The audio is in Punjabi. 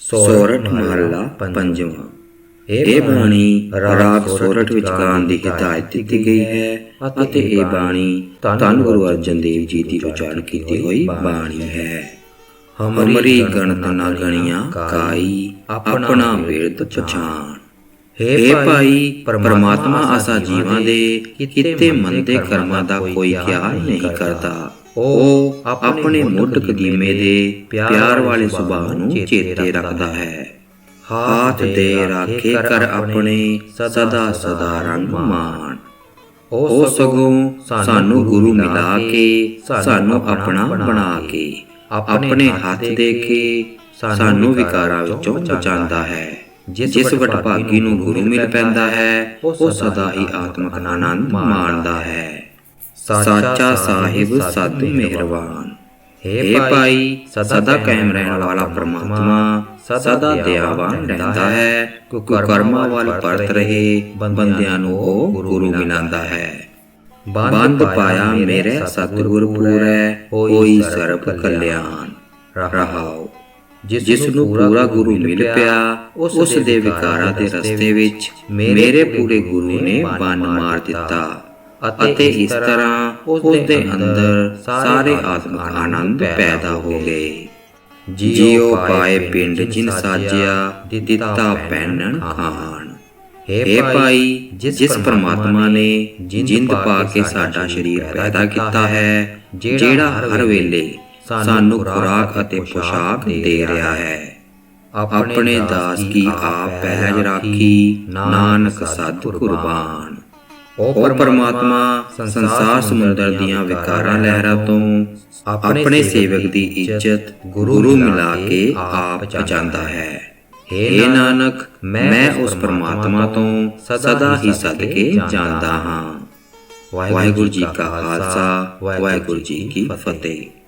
ਸੋਰਠ ਮਹੱਲਾ ਪੰਜਵਾਂ। ਇਹ ਬਾਣੀ ਰਾਗ ਸੋਰਠ ਵਿੱਚ ਗਾਉਣ ਦੀ ਹਿਦਾਇਤ ਦਿੱਤੀ ਗਈ ਹੈ ਅਤੇ ਇਹ ਬਾਣੀ ਧੰਨ ਗੁਰੂ ਅਰਜਨ ਦੇਵ ਜੀ ਦੀ ਉਚਾਰਨ ਕੀਤੀ ਹੋਈ ਬਾਣੀ ਹੈ। ਹਮਰੀ ਗਣਤ ਨਾ ਗਣੀਆਂ ਕਾਈ ਆਪਣਾ ਵੇਦ ਪਛਾਣ ਹੇ ਭਾਈ ਪਰਮਾਤਮਾ ਆਸਾ ਜੀਵਾਂ ਦੇ ਕਿਤੇ ਮੰਦੇ ਕਰਮਾਂ ਦਾ ਕੋਈ ਖਿਆਲ ਨਹੀਂ ਕਰਦਾ। ਉਹ ਆਪਣੇ ਮੁੱਢ ਕਦੀਮੇ ਦੇ ਪਿਆਰ ਵਾਲੇ ਸੁਭਾਅ ਨੂੰ ਚੇਤੇ ਰੱਖਦਾ ਹੈ। ਹਾਥ ਦੇ ਰਾਖੇ ਕਰ ਆਪਣੇ ਸਦਾ ਸਦਾ ਰੰਗ ਮਾਣ। ਉਹ ਸਗੋਂ ਸਾਨੂੰ ਗੁਰੂ ਮਿਲਾ ਕੇ ਸਾਨੂੰ ਆਪਣਾ ਬਣਾ ਕੇ ਆਪਣੇ ਹੱਥ ਦੇ ਕੇ ਸਾਨੂੰ ਵਿਕਾਰਾਂ ਵਿੱਚੋਂ ਬਚਾਉਂਦਾ ਹੈ। ਜਿਸ ਵਡਭਾਗੀ ਨੂੰ ਗੁਰੂ ਮਿਲ ਪੈਂਦਾ ਹੈ ਉਹ ਸਦਾ ਹੀ ਆਤਮਿਕ ਆਨੰਦ ਮਾਣਦਾ ਹੈ। ਸਾਚਾ ਸਾਹਿਬ ਸਤ ਮਿਹਰਬਾਨ। ਹੈ ਭਾਈ ਸਦਾ ਕਾਇਮ ਰਹਿਣ ਵਾਲਾ ਪ੍ਰਮਾਤਮਾ ਸਦਾ ਦਇਆਵਾਨ ਰਹਿੰਦਾ ਹੈ। ਕੁਕਰਮਾਂ ਵੱਲ ਪਰਤ ਰਹੇ ਬੰਦਿਆਂ ਨੂੰ ਉਹ ਗੁਰੂ ਮਿਲਾਂਦਾ ਹੈ। ਬੰਦ ਪਾਇਆ ਮੇਰੇ ਸਤਿਗੁਰ ਪੂਰੈ ਹੋਈ ਸਰਬ ਕਲਿਆਣ। ਰਹਾਉ ਜਿਸ ਨੂੰ ਪੂਰਾ ਗੁਰੂ ਮਿਲ ਪਿਆ ਉਸ ਦੇ ਵਿਕਾਰਾਂ ਦੇ ਰਸਤੇ ਵਿੱਚ ਮੇਰੇ ਪੂਰੇ ਗੁਰੂ ਨੇ ਬੰਨ ਮਾਰ ਦਿੱਤਾ। ਅਤੇ ਇਸ ਤਰ੍ਹਾਂ ਉਸ ਦੇ ਅੰਦਰ ਸਾਰੇ ਆਤਮਿਕ ਆਨੰਦ ਪੈਦਾ ਹੋ ਗਏ। ਜੀਉ ਪਾਏ ਪਿੰਡ ਜਿਨ ਸਾਜਿਆ ਦਿੱਤਾ ਪੈਣਨ ਖਾਨ ਹੈ ਭਾਈ ਜਿਸ ਪਰਮਾਤਮਾ ਨੇ ਜਿੰਦ ਪਾ ਕੇ ਸਾਡਾ ਸਰੀਰ ਪੈਦਾ ਕੀਤਾ ਹੈ ਜਿਹੜਾ ਹਰ ਵੇਲੇ ਸਾਨੂੰ ਖੁਰਾਕ ਅਤੇ ਪੋਸ਼ਾਕ ਦੇ ਰਿਹਾ ਹੈ। ਆਪਣੇ ਦਾਸ ਕੀ ਆਪ ਪਹਿਜ ਰਾਖੀ, ਨਾਨਕ ਸਤ ਕੁਰਬਾਨ ਉਹ ਪਰਮਾਤਮਾ ਸੰਸਾਰ ਸਮੁੰਦਰ ਦੀਆਂ ਵਿਕਾਰਾਂ ਲਹਿਰਾਂ ਤੋਂ ਆਪਣੇ ਸੇਵਕ ਦੀ ਇੱਜ਼ਤ ਗੁਰੂ ਮਿਲਾ ਕੇ ਆਪ ਬਚਾਉਂਦਾ ਹੈ। ਏ ਨਾਨਕ, ਮੈਂ ਉਸ ਪਰਮਾਤਮਾ ਤੋਂ ਸਦਾ ਹੀ ਸਦਕੇ ਜਾਂਦਾ ਹਾਂ। ਵਾਹਿਗੁਰੂ ਜੀ ਕਾ ਖਾਲਸਾ, ਵਾਹਿਗੁਰੂ ਜੀ ਕੀ ਫਤਿਹ।